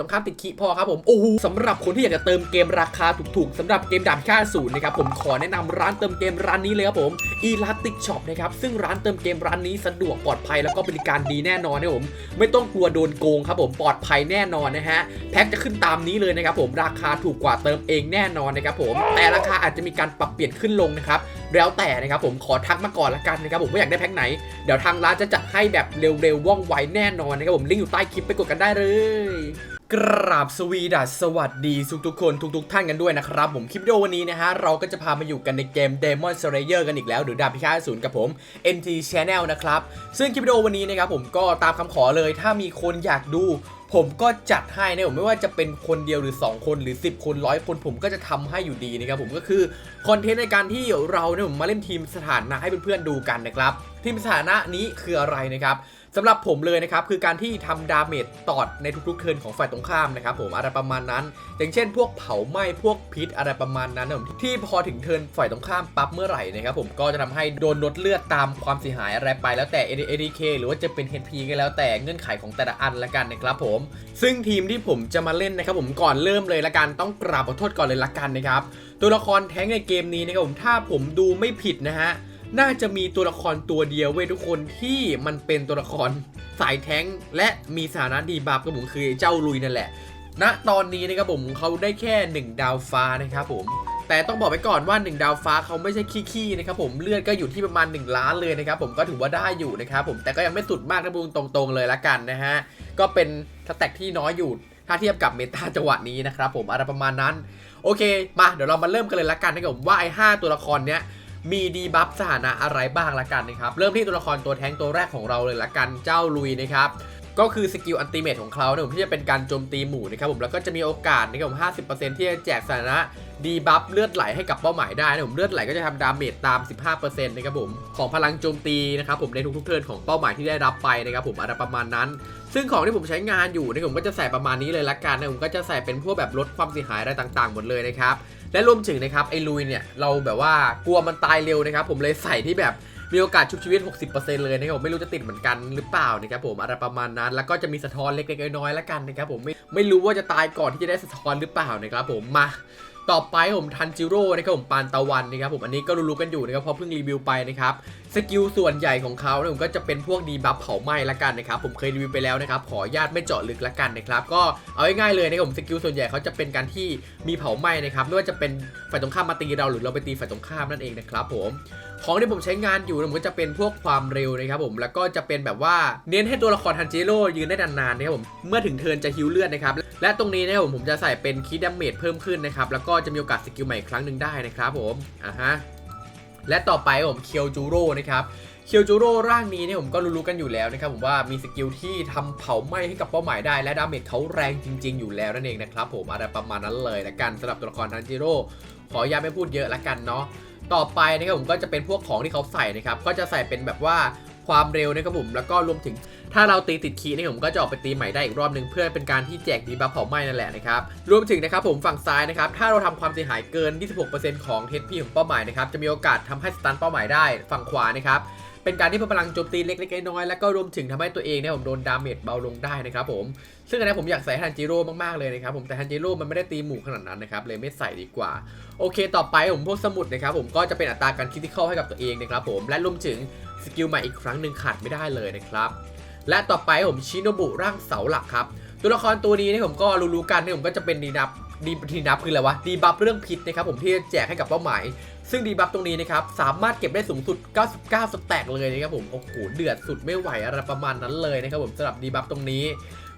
ตรงข้ามติดขีพอครับผม โอ้โหสำหรับคนที่อยากจะเติมเกมราคาถูกๆสำหรับเกมดาบค่าศูนย์นะครับผมขอแนะนำร้านเติมเกมร้านนี้เลยครับผม Elastic Shop นะครับซึ่งร้านเติมเกมร้านนี้สะดวกปลอดภัยแล้วก็บริการดีแน่นอนนะครับผมไม่ต้องกลัวโดนโกงครับผมปลอดภัยแน่นอนนะฮะแพ็คจะขึ้นตามนี้เลยนะครับผมราคาถูกกว่าเติมเองแน่นอนนะครับผมแต่ราคาอาจจะมีการปรับเปลี่ยนขึ้นลงนะครับ แล้วแต่นะครับผมขอทักมาก่อนละกันนะครับผมว่าอยากได้แพ็คไหน เดี๋ยวทางร้านจะจัดให้แบบเร็วๆว่องไวแน่นอนนะครับผมลิงก์อยู่ใต้คลิปไปกดกันได้เลยกราบสวีดัสสวัสดีทุกๆคนทุกๆท่านกันด้วยนะครับ ผมคลิปวิดีโอวันนี้นะฮะ เราก็จะพามาอยู่กันในเกม Demon Slayer กันอีกแล้ว หรือดาบพิฆาตศูนย์กับผม NT Channel นะครับ ซึ่งคลิปวิดีโอวันนี้นะครับผมก็ตามคำขอเลยถ้ามีคนอยากดู ผมก็จัดให้นะผมไม่ว่าจะเป็นคนเดียวหรือ 2 คนหรือ 10 คนร้อยคนผมก็จะทำให้อยู่ดีนะครับผมก็คือคอนเทนต์ในการที่เราเนี่ยผมมาเล่นทีมสถานะให้เพื่อนๆดูกันนะครับทีมสถานะนี้คืออะไรนะครับ สำหรับผมเลยนะครับคือการที่ทำดาเมจตอดในทุกๆเทิร์นของฝ่ายตรงข้ามนะครับผมอะไรประมาณนั้น อย่างเช่น พวกเผาไหม้พวกพิษอะไรประมาณนั้นผมที่พอถึงเทิร์นฝ่ายตรงข้ามปั๊บเมื่อไหร่นะครับผมก็จะทำให้โดนลดเลือดตามความเสียหายอะไรไปแล้วแต่ ADK หรือว่าจะเป็น HP ก็แล้วแต่เงื่อนไขของแต่ละอันละกันนะครับผม ซึ่งทีมที่ผมจะมาเล่นนะครับผมก่อนเริ่มเลยละกันต้องกราบขอโทษก่อนเลยละกันนะครับตัวละครแท้งในเกมนี้นะครับผมถ้าผมดูไม่ผิดนะฮะ น่าจะมีตัวละครตัวเดียวเว้ยทุกคนที่มันเป็นตัวละครสายแท้งและมีสถานะดีบัฟกับผมคือเจ้าลุยนั่นแหละณตอนนี้นะครับผมเขาได้แค่ 1 ดาวฟ้านะครับผมแต่ต้องบอกไว้ก่อนว่า 1 ดาวฟ้าเขาไม่ใช่ขี้ๆนะครับผมเลือดก็อยู่ที่ประมาณ 1 ล้านเลยนะครับผมก็ถือว่าได้อยู่นะครับผมแต่ก็ยังไม่สุดมากนะพูดตรงๆเลยละกันนะฮะก็เป็นสแต็กที่น้อยอยู่ถ้าเทียบกับเมตาจังหวะนี้นะครับผมอะไรประมาณนั้น โอเค มาเดี๋ยวเรามาเริ่มกันเลยละกันนะครับผมว่าไอ้ห้าตัวละครเนี้ย มีดีบัฟสถานะอะไรบ้างละกันนะครับเริ่มที่ตัวละครตัวแท้งตัวแรกของเราเลยละกันเจ้าลุยนะครับก็คือสกิลอันติเมทของเขาเนี่ยผมที่จะเป็นการโจมตีหมู่นะครับผมแล้วก็จะมีโอกาสนะครับผม50%ที่จะแจกสถานะดีบัฟเลือดไหลให้กับเป้าหมายได้นะผมเลือดไหลก็จะทำดาเมจตาม 15%นะครับผมของพลังโจมตีนะครับผมในทุกๆเทิร์นของเป้าหมายที่ได้รับไปนะครับผมอะไรประมาณนั้น ซึ่งของที่ผมใช้งานอยู่นี่ยผมก็จะใส่ประมาณนี้เลยละกันนะผมก็จะใส่เป็นพวกแบบลดความเสียหายอะไรต่างๆหมดเลยนะครับ และรวมถึงนะครับไอ้ลุยเนี่ยเราแบบว่ากลัวมันตายเร็วนะครับผมเลยใส่ที่แบบมีโอกาสชุบชีวิต 60%เลยนะครับผมไม่รู้จะติดเหมือนกันหรือเปล่านะครับผมอะไรประมาณนั้นแล้วก็จะมีสะท้อนเล็กๆน้อยๆแล้วกันนะครับผมไม่ไม่รู้ว่าจะตายก่อนที่จะได้สะท้อนหรือเปล่านะครับผมมาต่อไปผมทันจิโร่นะครับผมปานตะวันนะครับผมอันนี้ก็รู้ๆกันอยู่นะครับเพราะเพิ่งรีวิวไปนะครับ สกิลส่วนใหญ่ของเขาเนี่ยผมก็จะเป็นพวกดีบัฟเผาไหม้ละกันนะครับผมเคยรีวิวไปแล้วนะครับขอญาตไม่เจาะลึกละกันนะครับก็เอาง่ายๆเลยนะครับผมสกิลส่วนใหญ่เขาจะเป็นการที่มีเผาไหม้นะครับไม่ว่าจะเป็นฝ่ายตรงข้ามมาตีเราหรือเราไปตีฝ่ายตรงข้ามนั่นเองนะครับผมของที่ผมใช้งานอยู่เนี่ยผมก็จะเป็นพวกความเร็วนะครับผมแล้วก็จะเป็นแบบว่าเน้นให้ตัวละครทันจิโร่ยืนได้นานๆนะครับผมเมื่อถึงเทินจะฮิวเลือดนะครับและตรงนี้นะครับผมผมจะใส่เป็นคีดดาเมจเพิ่มขึ้นนะครับแล้วก็จะมีโอกาสสกิลใหม่อีกครั้งหนึ่งได้นะครับผมอะฮะ และต่อไปผมเคียวจูโร่นะครับเคียวจูโร่ร่างนี้เนี่ยผมก็รู้ๆกันอยู่แล้วนะครับผมว่ามีสกิลที่ทำเผาไหม้ให้กับเป้าหมายได้ และดาเมจเขาแรงจริง ๆ อยู่แล้วนั่นเองนะครับผมอะไรประมาณนั้นเลยละกันสำหรับตัวละครทันจิโร่ขออย่าไม่พูดเยอะละกันเนาะต่อไปนะครับผมก็จะเป็นพวกของที่เขาใส่นะครับก็จะใส่เป็นแบบว่า ความเร็วนะครับผมแล้วก็รวมถึงถ้าเราตีติดคีย์นี่ผมก็จะออกไปตีใหม่ได้อีกรอบหนึ่งเพื่อเป็นการที่แจกดีบัฟเผาไหม้นั่นแหละนะครับรวมถึงนะครับผมฝั่งซ้ายนะครับถ้าเราทำความเสียหายเกิน 26%ของเทสพีของเป้าหมายนะครับจะมีโอกาสทำให้สตันเป้าหมายได้ฝั่งขวานะครับ เป็นการที่เพิ่มพลังโจมตีเล็กๆน้อยๆแล้วก็รวมถึงทำให้ตัวเองเนี่ยผมโดนดาเมจเบาลงได้นะครับผมซึ่งอันนี้ผมอยากใส่ฮันจิโร่มากๆเลยนะครับผมแต่ฮันจิโร่มันไม่ได้ตีหมู่ขนาดนั้นนะครับเลยไม่ใส่ดีกว่า โอเค ต่อไปผมพวกสมุดนะครับผมก็จะเป็นอัตราการคิดที่เข้าให้กับตัวเองนะครับผมและรวมถึงสกิลใหม่อีกครั้งหนึ่งขาดไม่ได้เลยนะครับและต่อไปผมชิโนบุร่างเสาหลักครับตัวละครตัวนี้เนี่ยผมก็รู้ๆกันนี่ผมก็จะเป็นดีนับดีดีนับคืออะไรวะดีบัฟเรื่องพิษนะครับผมที่แจกให้กับเป้าหมาย ซึ่งดีบัฟตรงนี้นะครับสามารถเก็บได้สูงสุด 99 สแต็กเลยนะครับผมโอ้โหเดือดสุดไม่ไหวอะไรประมาณนั้นเลยนะครับผมสำหรับดีบัฟตรงนี้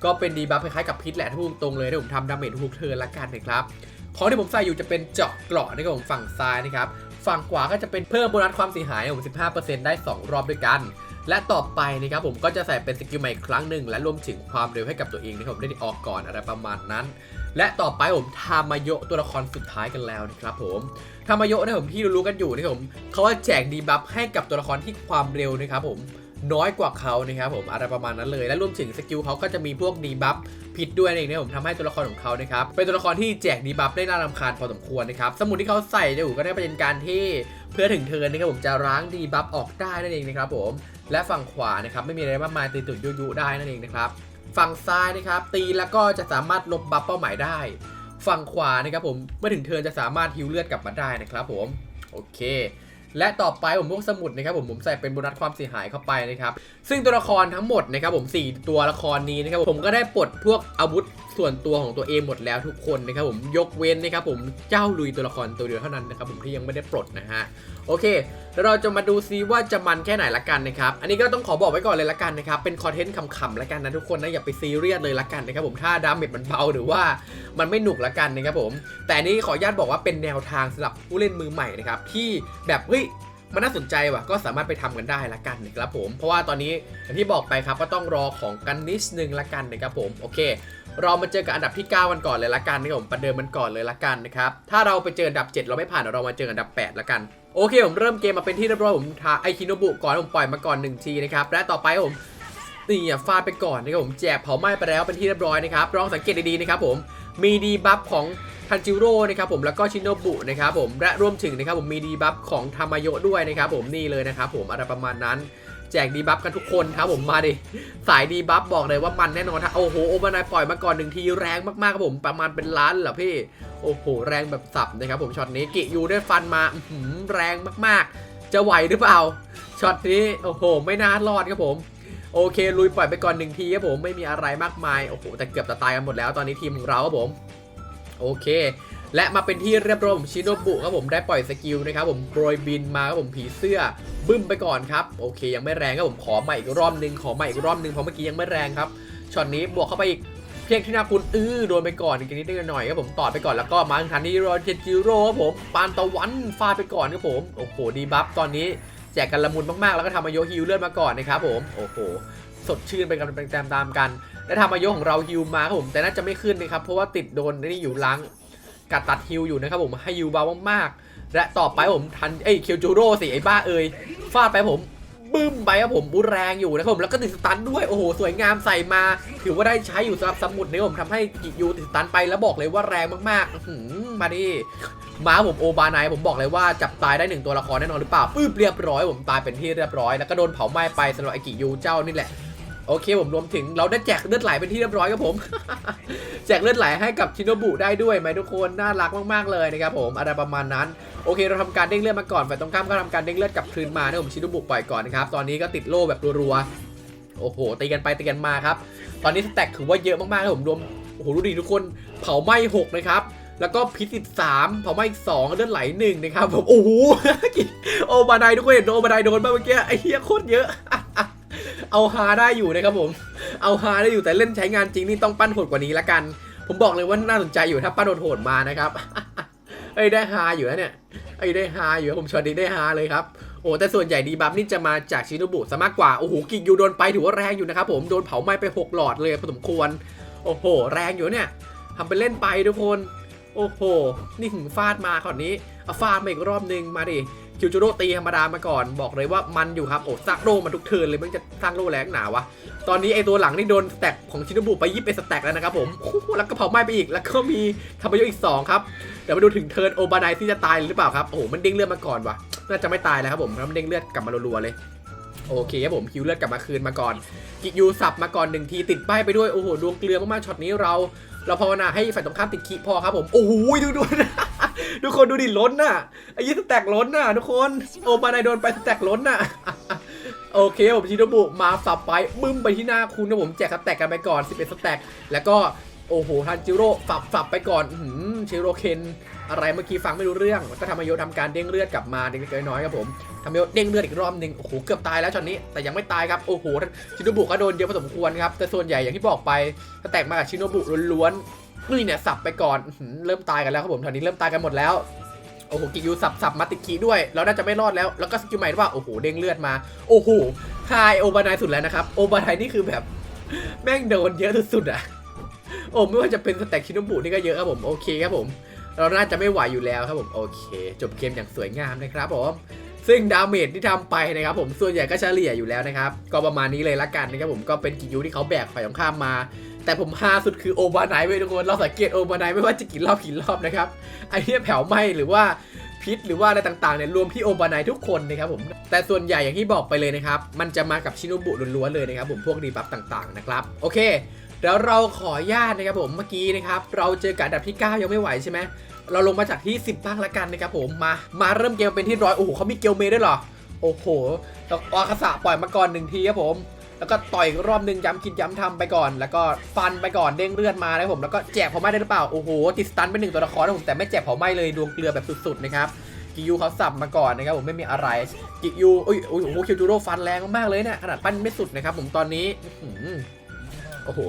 ก็เป็นดีบัฟคล้ายๆกับพิษแหละทุกตรงเลยที่ผมทำดาเมจทุกเทิร์นละกันนะครับของที่ผมใส่อยู่จะเป็นเจาะเกราะนะครับผมฝั่งซ้ายนะครับฝั่งขวาก็จะเป็นเพิ่มโบนัสความเสียหายของผม 15%ได้ 2 รอบด้วยกัน และต่อไปนะครับผมก็จะใส่เป็นสกิลใหม่ครั้งหนึ่งและรวมถึงความเร็วให้กับตัวเองนะครับผมได้ออกก่อนอะไรประมาณนั้น และต่อไปผมทามาโยตัวละครสุดท้ายกันแล้วนะครับผมทามาโยนี่ยผมที่รู้กันอยู่นะครับผมเขาว่าแจกดีบัฟให้กับตัวละครที่ความเร็วนะครับผมน้อยกว่าเขานะครับผมอะไรประมาณนั้นเลย และรวมถึงสกิลเขาก็จะมีพวกดีบัฟผิดด้วยนั่นเองนะผมทำให้ตัวละครของเขานะครับเป็นตัวละครที่แจกดีบัฟได้น่ารำคาญพอสมควรนะครับสมุดที่เขาใส่เนี่ยก็ได้เป็นการที่เพื่อถึงเทินนะครับผมจะล้างดีบัฟออกได้นั่นเองนะครับผมและฝั่งขวานะครับไม่มีอะไรมากมายตีตุ่นยุยุได้นั่นเองนะครับ ฝั่งซ้ายนะครับตีแล้วก็จะสามารถลบบัฟเป้าหมายได้ ฝั่งขวานะครับผมเมื่อถึงเทินจะสามารถฮิวเลือดกลับมาได้นะครับผมโอเคและต่อไปผมพวกสมุดนะครับผมผมใส่เป็นโบนัสความเสียหายเข้าไปนะครับซึ่งตัวละครทั้งหมดนะครับผม4ตัวละครนี้นะครับผมก็ได้ปลดพวกอาวุธส่วนตัวของตัวเองหมดแล้วทุกคนนะครับผมยกเว้นนะครับผมเจ้าลุยตัวละครตัวเดียวเท่านั้นนะครับผมที่ยังไม่ได้ปลดนะฮะโอเคแล้วเราจะมาดูซิว่าจะมันแค่ไหนละกันนะครับ อันนี้ก็ต้องขอบอกไว้ก่อนเลยละกันนะครับ เป็นคอนเทนต์ขำๆละกันนะทุกคนนะอย่าไปซีเรียสเลยละกันนะครับผมถ้าดาเมจมันเบาหรือว่ามันไม่หนุกละกันนะครับผม แต่นี้ขออนุญาตบอกว่าเป็นแนวทางสำหรับผู้เล่นมือใหม่นะครับที่แบบเฮ้ยมันน่าสนใจว่ะก็สามารถไปทำกันได้ละกันนะครับผม เพราะว่าตอนนี้อย่างที่บอกไปครับก็ต้องรอของกันนิดนึงละกันนะครับผมโอเค เรามาเจอกับอันดับที่ 9 กันก่อนเลยละกันนะครับผมประเดิมมันก่อนเลยละกันนะครับถ้าเราไปเจออันดับ 7 เราไม่ผ่านเดี๋ยวเรามาเจออันดับ 8 ละกัน โอเคผมเริ่มเกมมาเป็นที่เรียบร้อยผมทาไอคิโนบุก่อนผมปล่อยมาก่อน1ทีนะครับและต่อไปผมนี่อะฟาดไปก่อนนะครับผมแจกเผาไหม้ไปแล้วเป็นที่เรียบร้อยนะครับลองสังเกตดีๆนะครับผมมีดีบัฟของทันจิโร่นะครับผมแล้วก็ชินโนบุนะครับผมและรวมถึงนะครับผมมีดีบัฟของทามาโยะด้วยนะครับผมนี่เลยนะครับผมอะไรประมาณนั้นแจกดีบัฟกันทุกคนครับผมมาดิสายดีบัฟบอกเลยว่ามันแน่นอนถ้าโอ้โหโอมานายปล่อยมาก่อนหนึ่งทีแรงมากๆครับผมประมาณเป็นล้านเหรอพี่ โอ้โห แรงแบบสับนะครับผมช็อตนี้กิยูได้ฟันมาแรงมากๆ จะไหวหรือเปล่าช็อตนี้โอ้โห ไม่น่ารอดครับผมโอเค ลุยปล่อยไปก่อนหนึ่งทีครับผมไม่มีอะไรมากมายโอ้โหแต่เกือบจะตายกันหมดแล้วตอนนี้ทีมของเราครับผมโอเค และมาเป็นที่เรียบร้อยชิโนบุครับผมได้ปล่อยสกิลนะครับผมโปรยบินมาครับผมผีเสื้อบึ้มไปก่อนครับโอเค ยังไม่แรงครับผมขอใหม่อีกรอบนึงขอใหม่อีกรอบนึงเพราะเมื่อกี้ยังไม่แรงครับช็อตนี้บวกเข้าไปอีก เพียงที่นาคุณอื้อโดนไปก่อนอีกนิดนหน่อยครับผมต่อไปก่อนแล้วก็มาทันที่รอเจจิโร่ครับผมปานตะวันฟาดไปก่อนครับผมโอ้โหดีบัฟตอนนี้แจกกันละมุนมากๆ แล้วก็ทำมาโยฮิวเลื่อดมาก่อนนะครับผมโอ้โหสดชื่นไปกันเป็นตามตามกัน และทำมาโยของเราฮิวมาครับผมแต่น่าจะไม่ขึ้นนะครับเพราะว่าติดโดนนี่อยู่ล้างกัดตัดฮิวอยู่นะครับผมให้ฮิวเบามากๆและต่อไปผมทันเอ้ยเคียวจูโร่สิไอ้บ้าเอ้ยฟาดไปผม บึ้มไปครับผมบูแรงอยู่นะครับผมแล้วก็ติดสตันด้วยโอ้โหสวยงามใส่มา ถือว่าได้ใช้อยู่สำหรับสมุดนี่ผมทำให้กิยูติดสตันไปแล้วบอกเลยว่าแรงมากๆหือมาดิม้าผมโอบานายผมบอกเลยว่าจับตายได้หนึ่งตัวละครแน่นอนหรือเปล่าปื้บเรียบร้อยผมตายเป็นที่เรียบร้อยแล้วก็โดนเผาไหม้ไปสำหรับไอกิยูเจ้านี่แหละ โอเคผมรวมถึงเราได้แจกเลือดไหลเป็นที่เรียบร้อยครับผม แจกเลือดไหลให้กับชินโนบุได้ด้วยไหมทุกคนน่ารักมากๆเลยนะครับผมอะไรประมาณนั้นโอเคเราทำการเด้งเลือดมาก่อนฝ่ายตรงข้ามก็ทำการเด้งเลือดกลับคืนมานะผมชินโนบุปล่อยก่อนนะครับตอนนี้ก็ติดโล่แบบรัวๆโอ้โหตีกันไปตีกันมาครับตอนนี้สแต็กถือว่าเยอะมากๆครับผมรวมโอ้โหดูดิทุกคนเผาไหม้หกนะครับแล้วก็พิษอีกสามเผาไหม้อีกสองเลือดไหลหนึ่งนะครับผมโอ้โหโอบาไดทุกคนเห็นโอบาไดโดนบ้างเมื่อกี้ไอ้เหี้ยโคตรเยอะ เอาฮาได้อยู่นะครับผม เอาฮาได้อยู่แต่เล่นใช้งานจริงนี่ต้องปั้นโหดกว่านี้ละกัน ผมบอกเลยว่าน่าสนใจอยู่ถ้าปั้นโหดๆมานะครับเอ้ยได้ฮาอยู่แล้วเนี่ยเอ้ยได้ฮาอยู่ผมช็อตนี้ได้ฮาเลยครับโอ้แต่ส่วนใหญ่ดีบัฟนี่จะมาจากชิโนบุซะมากกว่าโอ้โหกิกยูโดนไปถือว่าแรงอยู่นะครับผมโดนเผาไหม้ไปหกหลอดเลยพอสมควร โอ้โห แรงอยู่เนี่ยทำไปเล่นไปทุกคน โอ้โห นี่ถึงฟาดมาขอนนี้เอาฟาดมาอีกรอบนึงมาดิ คิวจูโร่ตีธรรมดามาก่อนบอกเลยว่ามันอยู่ครับโอ้ซักโร่มาทุกเทิร์นเลยมันจะสร้างโร่แรงหนาวะตอนนี้ไอตัวหลังนี่โดนสแต็กของชินบุไปยิบเป็นสแต็กแล้วนะครับผมแล้วก็เผาไหม้ไปอีกแล้วก็มีทำประโยชน์อีก 2 ครับ เดี๋ยวมาดูถึงเทิร์นโอบานายที่จะตายหรือเปล่าครับโอ้โหมันเด้งเลือดมาก่อนวะน่าจะไม่ตายแล้วครับผมแล้วมันเด้งเลือดกลับมารัวๆเลยโอเคครับผมคิวเลือดกลับมาคืนมาก่อน กิยูสับมาก่อนหนึ่งทีติดป้ายไปด้วยโอ้โหดวงเกลือมากๆช็อตนี้เรา เราภาวนาให้ฝ่ายตรงข้ามติดคีพอครับผมโอ้โหดูดูนะทุกคนดูดิล้นน่ะไอ้ยี่สแต็กล้นน่ะทุกคนโอมานายโดนไปสแต็กล้นน่ะโอเคผมชิโนบุมาสับไปบึ้มไปที่หน้าคุณนะผมแจกสแต็กกันไปก่อน 11 สแต็กแล้วก็โอ้โหทันจิโร่ฝับฝับไปก่อนอื้อหือชิโรเคน อะไรเมื่อกี้ฟังไม่รู้เรื่องก็ทำมาโยทำการเด้งเลือดกลับมาเด้งเล็กน้อยครับผมทำมาโยเด้งเลือดอีกรอบหนึ่งโอ้โหเกือบตายแล้วช็อตนี้แต่ยังไม่ตายครับโอ้โหชินโนบุก็โดนเยอะพอสมควรครับแต่ส่วนใหญ่อย่างที่บอกไปแตกมากับชินโนบุล้วนๆนี่เนี่ยสับไปก่อนเริ่มตายกันแล้วครับผมตอนนี้เริ่มตายกันหมดแล้วโอ้โหกิยูสับสับมาติดคีด้วยแล้วน่าจะไม่รอดแล้ว แล้วก็สกิลใหม่ว่าโอ้โหเด้งเลือดมาโอ้โหคายโอบานายสุดแล้วนะครับโอบานายนี่คือแบบแม่งโดนเยอะสุดๆอะโอ้ไม่ว่าจะเป็นสแต็กชินบุนี่ก็เยอะครับผมโอเคครับผม เราน่าจะไม่ไหวอยู่แล้วครับผมโอเค จบเกมอย่างสวยงามนะครับผมซึ่งดาเมจที่ทำไปนะครับผมส่วนใหญ่ก็เฉลี่ยอยู่แล้วนะครับ ก็ประมาณนี้เลยละกันนะครับผมก็เป็นกิยูที่เขาแบกฝ่ายตรงข้ามมา แต่ผมฮาสุดคือโอบานายทุกคนเราสังเกตโอบานายไม่ว่าจะกี่รอบกี่รอบนะครับไอ้เหี้ยแผ่วไหมหรือว่าพิษหรือว่าอะไรต่างๆเนี่ยรวมที่โอบานายทุกคนนะครับผมแต่ส่วนใหญ่อย่างที่บอกไปเลยนะครับ มันจะมากับชิโนบุล้วนๆเลยนะครับผมพวกดีบัฟต่างๆนะครับ โอเค เดี๋ยวเราขอญาตนะครับผมเมื่อกี้นะครับเราเจอกับอันดับที่ 9 ยังไม่ไหวใช่ไหมเราลงมาจากที่ 10 บ้างละกันนะครับผมมามาเริ่มเกมเป็นที่ร้อยโอ้โหเขามีเกลเมด้วยเหรอโอ้โหแล้วอาคาสะปล่อยมาก่อนหนึ่งทีครับผม แล้วก็ต่อยอีกรอบหนึ่งย้ำคิดย้ำทำไปก่อน แล้วก็ฟันไปก่อนเด้งเลือดมานะครับผมแล้วก็แจกเผาไหม้ได้หรือเปล่าโอ้โหติดสตันเป็นหนึ่งตัวละครนะผมแต่ไม่แจกเผาไหม้เลยดวงเกลือแบบสุดๆนะครับกิยูเขาสับมาก่อนนะครับผมไม่มีอะไรกิยูโอ้ยโอ้โหคิวจูโร่ฟันแรงมากๆเลยเนี่ยขนาดปั้นไม่สุดนะครับผมตอนนี้โอ้โห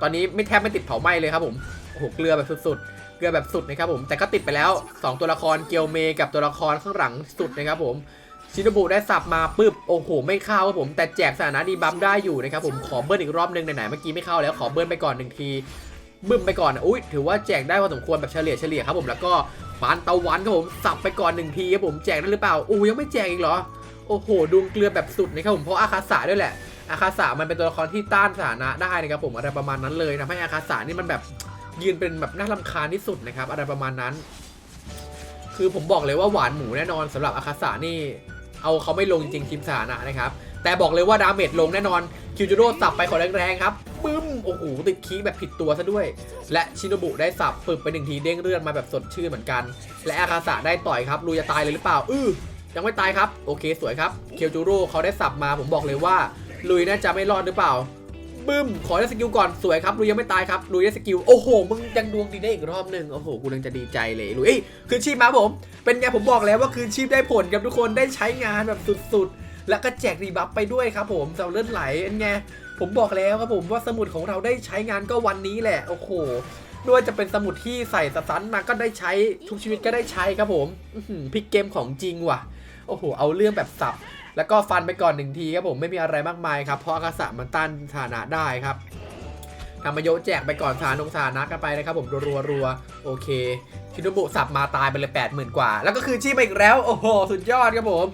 ตอนนี้ไม่แทบไม่ติดเผาไหม้เลยครับผมโอ้โหเกลือแบบสุดๆ เกลือแบบสุดนะครับผมแต่ก็ติดไปแล้วสองตัวละครเกียวเมกับตัวละครข้างหลังสุดนะครับผมชินบุได้สับมาปุ๊บโอ้โหไม่เข้าครับผมแต่แจกสถานะดีบัมได้อยู่นะครับผมขอเบิ้ลอีกรอบนึงไหนๆเมื่อกี้ไม่เข้าแล้วขอเบิ้ลไปก่อนหนึ่งทีบึ้มไปก่อนอุ้ยถือว่าแจกได้พอสมควรแบบเฉลี่ยเฉลี่ยครับผมแล้วก็ปานตะวันครับผมสับไปก่อนหนึ่งทีครับผมแจกได้หรือเปล่าโอ้ยังไม่แจกอีกเหรอโอ้โหดวงเกลือแบบสุดนะครับผมเพราะอาคาสะด้วยแหละ อาคาสะมันเป็นตัวละครที่ต้านสถานะได้นะครับผมอะไรประมาณนั้นเลยทำให้อาคาสะนี่มันแบบยืนเป็นแบบน่ารำคาญที่สุดนะครับอะไรประมาณนั้น คือผมบอกเลยว่าหวานหมูแน่นอนสำหรับอาคาสะนี่เอาเขาไม่ลงจริงทีมสถานะนะครับแต่บอกเลยว่าดาเมจลงแน่นอนคิวจูโร่สับไปขอแรงๆครับปึ้มโอ้โหติดคีแบบผิดตัวซะด้วย และชินบุได้สับปึบไปหนึ่งทีเด้งเลือดมาแบบสดชื่นเหมือนกัน และอาคาสะได้ต่อยครับลูจะตายเลยหรือเปล่า อื้อยังไม่ตายครับ โอเคสวยครับเคียวจูโร่เขาได้สับมาผมบอกเลยว่า ลุยน่าจะไม่รอดหรือเปล่าบึ้ม ขอได้สกิลก่อน สวยครับลุยยังไม่ตายครับลุยได้สกิล โอ้โห มึงยังดวงดีได้อีกรอบหนึ่งโอ้โห กูยังจะดีใจเลยลุยเอ้คือชีพมาผม เป็นไงผมบอกแล้วว่าคืนชีพได้ผลครับทุกคน ได้ใช้งานแบบสุดๆ แล้วก็แจกรีบัฟไปด้วยครับผมสำหรับเลือดไหลเป็นไง ผมบอกแล้วครับผมว่าสมุดของเราได้ใช้งานก็วันนี้แหละ โอ้โหไม่ว่าจะเป็นสมุดที่ใส่สตันมาก็ได้ใช้ ทุกชีวิตก็ได้ใช้ครับผมพลิกเกมของจริงว่ะ โอ้โห เอาเรื่องแบบสับ แล้วก็ฟันไปก่อนหนึ่งทีครับผมไม่มีอะไรมากมายครับเพราะอากาศะมันต้านฐานะได้ครับทำมาโยแจกไปก่อนสารนงสานะกันไปนะครับผมรัวรัวๆโอเคชินบุสับมาตายไปเลย 8 0,000 กว่า แล้วก็คืนชีพมาอีกแล้ว โอ้โห สุดยอดครับผม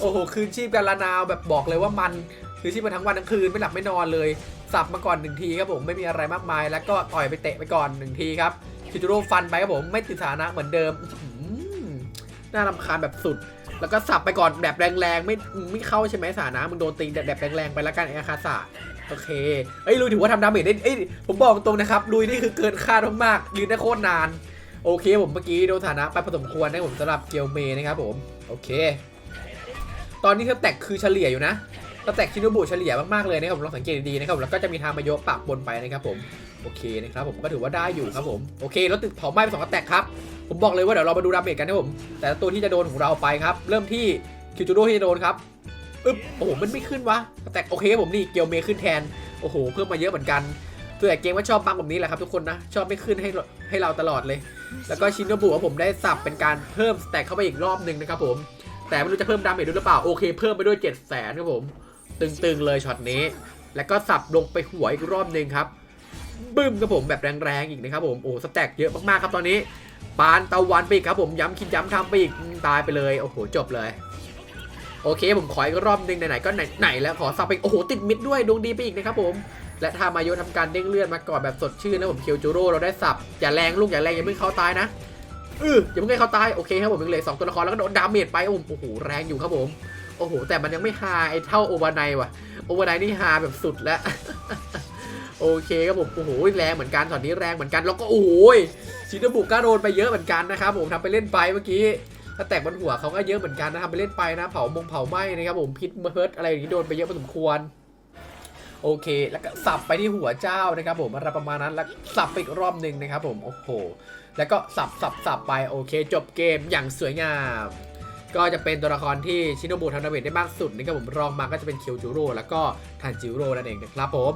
โอ้โห คืนชีพกันละนาวแบบบอกเลยว่ามันคืนชีพมาทั้งวันทั้งคืนไม่หลับไม่นอนเลย สับมาก่อนหนึ่งทีครับผมไม่มีอะไรมากมาย แล้วก็ต่อยไปเตะไปก่อนหนึ่งทีครับชิจูโร่ฟันไปครับผมไม่ติดฐานะเหมือนเดิมน่ารำคาญแบบสุด แล้วก็สับไปก่อนแบบแรงๆ ไม่ไม่เข้าใช่ไหมสานะมึงโดนตีแบบแรงๆไปแล้วกันไอ้อาคาสะโอเคเอ้ยลุยถือว่าทำดาเมจได้เอ้ยผมบอกตรงนะครับลุยนี่คือเกินคาดมากๆยืนได้โคตรนาน โอเคผมเมื่อกี้โดนฐานะไปผสมควรนะผมสำหรับเกียวเมนะครับผม โอเค ตอนนี้เธอแตกคือเฉลี่ยอยู่นะ สแตกชินโนบุเฉลี่ยมากๆเลยนะครับผมลองสังเกตดีๆนะครับแล้วก็จะมีทางมาโยกปากบนไปนะครับผมโอเคนะครับผมก็ถือว่าได้อยู่ครับผมโอเคแล้วติดเผาไหม้ไปสองสแตกครับผมบอกเลยว่าเดี๋ยวเรามาดูดาเมจกันนะผมแต่ตัวที่จะโดนของเราไปครับ เริ่มที่คิวจูโดที่จะโดนครับอึ๊บโอ้โหมันไม่ขึ้นวะสแตกโอเคครับผมนี่เกียวเมขึ้นแทนโอ้โหเพิ่มมาเยอะเหมือนกันตัวใหญ่เกมว่าชอบบังแบบนี้แหละครับทุกคนนะชอบไม่ขึ้นให้ให้เราตลอดเลย แล้วก็ชินโนบุว่าผมได้สับเป็นการเพิ่มสแต็กเข้าไปอีกรอบหนึ่งนะครับผมแต่ไม่รู้จะเพิ่มดาเมจด้วยหรือเปล่าโอเคเพิ่มไปด้วย7 0 0 0 0นครับผม ตึงๆเลยช็อตนี้ แล้วก็สับลงไปหัวอีกรอบหนึ่งครับบึ้มครับผมแบบแรงๆอีกนะครับผมโอ้สแต็กเยอะมากๆครับตอนนี้ปานตะวันไปอีกครับผมย้ำคิดย้ำทำไปอีกตายไปเลยโอ้โหจบเลย โอเคผมขออีกรอบหนึ่งไหนๆก็ไหนๆแล้วขอสับไปโอ้โหติดมิดด้วยดวงดีไปอีกนะครับผมและทามาโยทำการเด้งเลื่อดมาก่อนแบบสดชื่นนะผมเคียวจูโร่เราได้สับอย่าแรงลูกอย่าแรงอย่าเพิ่งเข้าตายนะเอออย่าเพิ่งให้เขาตายโอเคครับผมยังเหลือสองตัวละครแล้วก็โดนดาเมจไปโอ้โหแรงอยู่ครับผม โอ้โห แต่มันยังไม่ฮาไอเท่าโอเวอร์ไนว่ะ โอเวอร์ไนนี่ฮาแบบสุดแล้วโอเคครับผม โอ้โห แรงเหมือนกันตอนนี้แรงเหมือนกัน แล้วก็โอ้โหชินบุกก็โดนไปเยอะเหมือนกันนะครับผมทำไปเล่นไปเมื่อกี้ถ้าแตกบนหัวเขาก็เยอะเหมือนกันนะทำไปเล่นไปนะ เผามงเผาไหม้นะครับผม พิษเมิร์ดอะไรอย่างนี้โดนไปเยอะพอสมควร โอเค แล้วก็สับไปที่หัวเจ้านะครับผมอะไรประมาณนั้น แล้วสับไปอีกรอบหนึ่งนะครับผม โอ้โห แล้วก็สับสับสับไป โอเค จบเกมอย่างสวยงาม ก็จะเป็นตัวละครที่ชินโนบุทำดาเมจได้มากสุดนะครับผมรองมาก็จะเป็นคียวจูโร่แล้วก็ทันจิโร่นั่นเองนะครับผม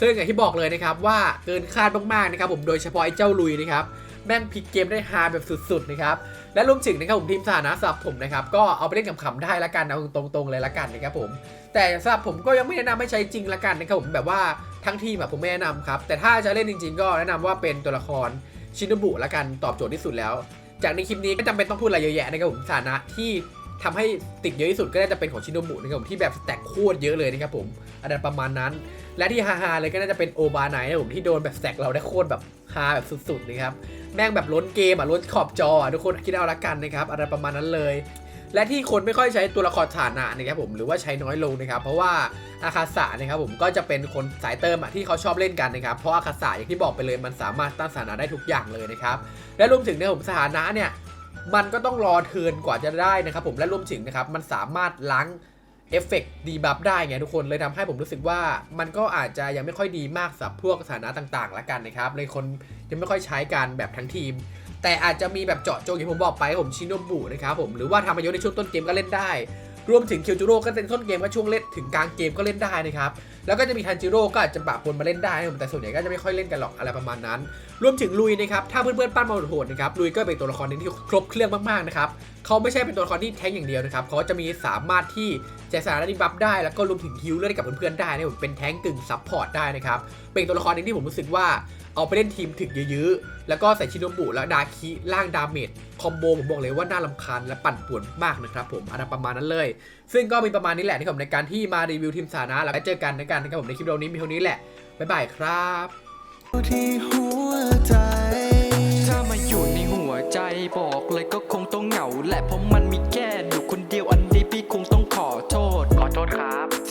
ซึ่งอย่างที่บอกเลยนะครับว่าเกินคาดมากๆนะครับผมโดยเฉพาะไอ้เจ้าลุยนะครับแม่งพลิกเกมได้ฮาแบบสุดๆนะครับและรวมถึงนะครับผมทีมสถานะสำหรับผมนะครับก็เอาไปเล่นขำๆได้ละกันเอาตรงๆเลยละกันนะครับผมแต่สำหรับผมก็ยังไม่แนะนำให้ใช้จริงละกันนะครับผมแบบว่าทั้งทีมแบบผมไม่แนะนำครับแต่ถ้าจะเล่นจริง ๆ ก็แนะนำว่าเป็นตัวละครชินโนบุละกันตอบโจทย์ที่สุดแล้ว จากในคลิปนี้ก็จำเป็นต้องพูดอะไรเยอะแยะนะครับผมสานะที่ทำให้ติดเยอะที่สุดก็น่าจะเป็นของชินโนบุนะครับผมที่แบบสแต็กโคตรเยอะเลยนะครับผมอะไรประมาณนั้น และที่ฮาๆเลยก็น่าจะเป็นโอบาไนนะครับผมที่โดนแบบสแต็กเราได้โคตรแบบฮาแบบสุดๆนะครับแม่งแบบล้นเกมอะล้นขอบจออะทุกคนคิดเอาละกันนะครับอะไรประมาณนั้นเลย และที่คนไม่ค่อยใช้ตัวละครฐานะนะครับผมหรือว่าใช้น้อยลงนะครับเพราะว่าอาคาสะนะครับผมก็จะเป็นคนสายเติมอะที่เขาชอบเล่นกันนะครับเพราะอาคาสะอย่างที่บอกไปเลยมันสามารถตั้งสถานะได้ทุกอย่างเลยนะครับและรวมถึงเนี่ยผมสถานะเนี่ยมันก็ต้องรอเทินกว่าจะได้นะครับผมและรวมถึงนะครับมันสามารถล้างเอฟเฟกต์ดีบัฟได้ไงทุกคนเลยทำให้ผมรู้สึกว่ามันก็อาจจะยังไม่ค่อยดีมากสำหรับพวกสถานะต่างๆ ละกันนะครับเลยคนยังไม่ค่อยใช้การแบบทั้งทีม แต่อาจจะมีแบบเจาะจงอย่างที่ผมบอกไปผมชิโนบุนะครับผมหรือว่าทำประโยชน์ในช่วงต้นเกมก็เล่นได้ รวมถึงคิวจูโร่ก็เป็นต้นเกมก็ช่วงเล่นถึงกลางเกมก็เล่นได้นะครับแล้วก็จะมีทันจิโร่ก็อาจจะปะปนมาเล่นได้ผมแต่ส่วนใหญ่ก็จะไม่ค่อยเล่นกันหรอกอะไรประมาณนั้น รวมถึงลุยนะครับถ้าเพื่อนๆปั้นมาโหดๆนะครับลุยก็เป็นตัวละครนึงที่ครบเครื่องมากๆนะครับเขาไม่ใช่เป็นตัวละครที่แท้งอย่างเดียวนะครับเขาจะมีสามารถที่ จสารดีบัฟได้แล้วก็รวมถึงฮิลเลอร์ให้กับเพื่อนๆได้นะผมเป็นแท้งกึ่งซับพอร์ตได้นะครับ เป็นตัวละครหนึ่งที่ผมรู้สึกว่าเอาไปเล่นทีมถึกเยอะๆ แล้วก็ใส่ชินโนบุและดาคิล่างดาเมจคอมโบผมบอกเลยว่าน่ารำคาญและปั่นป่วนมากนะครับผมอะไรประมาณนั้นเลย ซึ่งก็มีประมาณนี้แหละที่ผมในการที่มารีวิวทีมสานะแล้วเจอกันในการนะครับผมในคลิปวิดีโอนี้มีเท่านี้แหละบ๊ายบายครับที่หัวใจถ้ามาอยู่ในหัวใจบอกเลยก็คงต้องเหงาแหละเพราะมันมีแค่